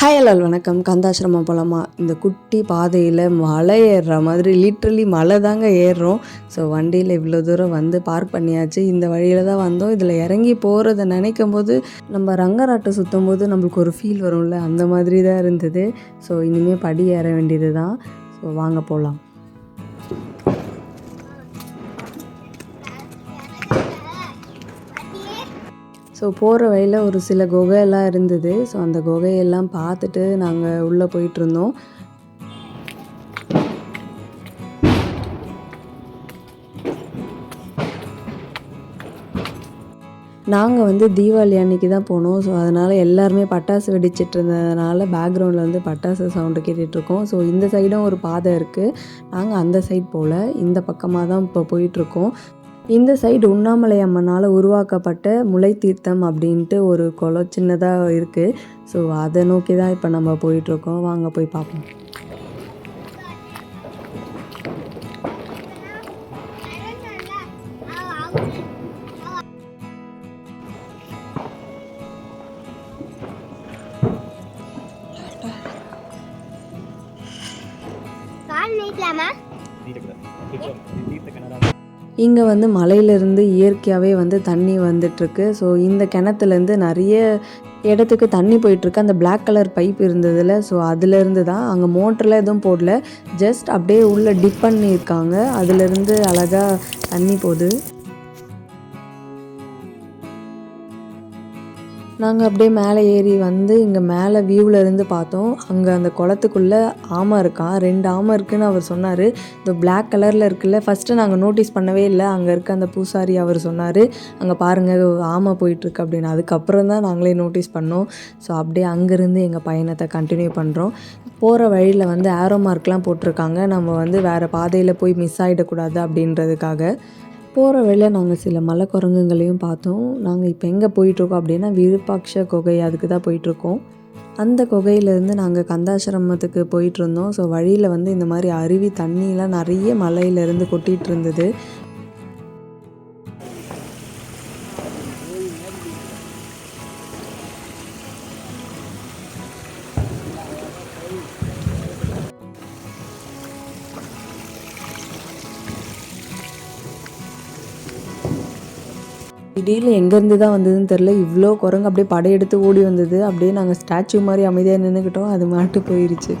Hi வணக்கம். கந்தாசிரமம் போகலாமா இந்த குட்டி பாதையில் மலை ஏறுற மாதிரி லிட்ரலி மலை தாங்க ஏறுறோம். ஸோ வண்டியில் இவ்வளோ தூரம் வந்து பார்க் பண்ணியாச்சு. இந்த வழியில் தான் வந்தோம். இதில் இறங்கி போகிறத நினைக்கும் போது நம்ம ரங்கராட்டை சுற்றும் போது நம்மளுக்கு ஒரு ஃபீல் வரும்ல? அந்த மாதிரி தான் இருந்தது. ஸோ இனிமேல் படி ஏற வேண்டியது தான் ஸோ வாங்க போகலாம் ஸோ போகிற வழியில் ஒரு சில குகையெல்லாம் இருந்தது. ஸோ அந்த குகையெல்லாம் பார்த்துட்டு நாங்கள் உள்ளே போயிட்டுருந்தோம். நாங்கள் வந்து தீபாவளி அன்னைக்கு தான் போனோம். ஸோ அதனால் எல்லாருமே பட்டாசு வெடிச்சிட்டு இருந்ததுனால பேக்ரவுண்டில் வந்து பட்டாசு சவுண்டு கேட்டுட்ருக்கோம் ஸோ இந்த சைடும் ஒரு பாதை இருக்குது நாங்கள் அந்த சைட் போல் இந்த பக்கமாக தான் இப்போ போயிட்டுருக்கோம். இந்த சைடு உண்ணாமலை அம்மனால் உருவாக்கப்பட்ட முளை தீர்த்தம் அப்படின்ட்டு ஒரு குளம் சின்னதாக இருக்குது ஸோ அதை நோக்கி தான் இப்போ நம்ம போயிட்டுருக்கோம். வாங்க போய் பார்ப்போம். கால் நீட்டலாமா? இங்கே வந்து மலையிலேருந்து இயற்கையாகவே வந்து தண்ணி வந்துட்டுருக்கு. ஸோ இந்த கிணத்துலேருந்து நிறைய இடத்துக்கு தண்ணி போயிட்டுருக்கு. அந்த பிளாக் கலர் பைப் இருந்ததில். ஸோ அதுலேருந்து தான் அங்கே மோட்டரில் எதுவும் போடல. ஜஸ்ட் அப்படியே உள்ளே டிப் பண்ணியிருக்காங்க. அதுலேருந்து அழகாக தண்ணி போகுது. நாங்கள் அப்படியே மேலே ஏறி வந்து இங்கே மேலே வியூவில் இருந்து பார்த்தோம். அங்கே அந்த குளத்துக்குள்ளே ஆமை இருக்கான் ரெண்டு ஆமை இருக்குன்னு அவர் சொன்னார். இந்த பிளாக் கலரில் இருக்குல்ல ஃபஸ்ட்டு நாங்கள் நோட்டீஸ் பண்ணவே இல்லை. அங்கே இருக்க அந்த பூசாரி அவர் சொன்னார் அங்கே பாருங்கள் ஆமை போயிட்டுருக்கு அப்படின்னு. அதுக்கப்புறம் தான் நாங்களே நோட்டீஸ் பண்ணோம். ஸோ அப்படியே அங்கேருந்து எங்கள் பயணத்தை கண்டினியூ பண்ணுறோம் போகிற வழியில் வந்து ஆரோ மார்க்லாம் போட்டிருக்காங்க. நம்ம வந்து வேறு பாதையில் போய் மிஸ் ஆகிடக்கூடாது அப்படின்றதுக்காக. போகிற வழியில் நாங்கள் சில மலைக்குரங்குங்களையும் பார்த்தோம். நாங்கள் இப்போ எங்கே போயிட்டுருக்கோம் அப்படின்னா விருப்பாட்ச குகை அதுக்கு தான் போயிட்டுருக்கோம். அந்த குகையிலேருந்து நாங்கள் கந்தாசிரமத்துக்கு போயிட்டு இருந்தோம். ஸோ வழியில் வந்து இந்த மாதிரி அருவி தண்ணியெலாம் நிறைய மலையிலேருந்து கொட்டிகிட்டு இருந்தது. திடீர்னு எங்கேருந்து தான் வந்ததுன்னு தெரில இவ்வளோ குரங்கு அப்படியே படையெடுத்து ஓடி வந்தது. அப்படியே நாங்கள் ஸ்டாச்சு மாதிரி அமைதியாக நின்றுக்கிட்டோம் அது மாட்டு போயிருச்சு.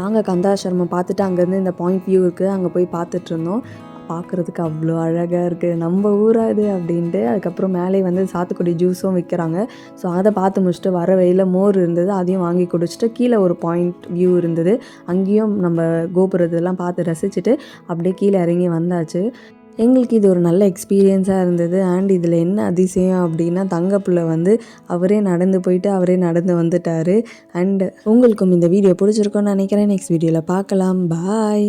நாங்கள் கந்தாசிரமம் பார்த்துட்டு அங்கேருந்து இந்த பாயிண்ட் வியூ இருக்குது அங்கே போய் பார்த்துட்டு இருந்தோம். பார்க்குறதுக்கு அவ்வளோ அழகாக இருக்குது நம்ம ஊரா இது அப்படின்ட்டு அதுக்கப்புறம் மேலே வந்து சாத்துக்குடி ஜூஸும் விற்கிறாங்க ஸோ அதை பார்த்து முடிச்சுட்டு வர வழியில் மோர் இருந்தது. அதையும் வாங்கி குடிச்சிட்டு கீழே ஒரு பாயிண்ட் வியூ இருந்தது. அங்கேயும் நம்ம கோபுரத்தெல்லாம் பார்த்து ரசிச்சுட்டு அப்படியே கீழே இறங்கி வந்தாச்சு. எங்களுக்கு இது ஒரு நல்ல எக்ஸ்பீரியன்ஸாக இருந்தது. அண்ட் இதில் என்ன அதிசயம் அப்படின்னா தங்கப்புள்ள வந்து அவரே நடந்து போயிட்டு அவரே நடந்து வந்துட்டார். அண்டு உங்களுக்கும் இந்த வீடியோ பிடிச்சிருக்கோன்னு நினைக்கிறேன். நெக்ஸ்ட் வீடியோவில் பார்க்கலாம். பாய்